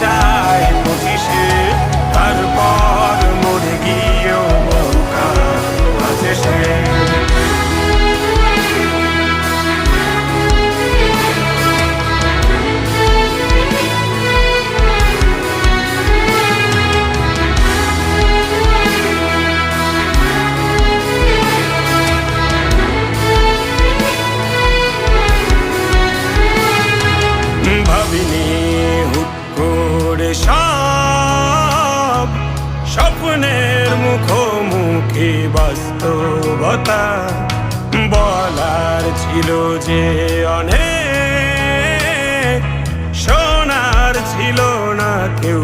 down. সব স্বপ্নের মুখোমুখি বাস্তবতা বলার ছিল যে অনেক সোনার ছিল না কেউ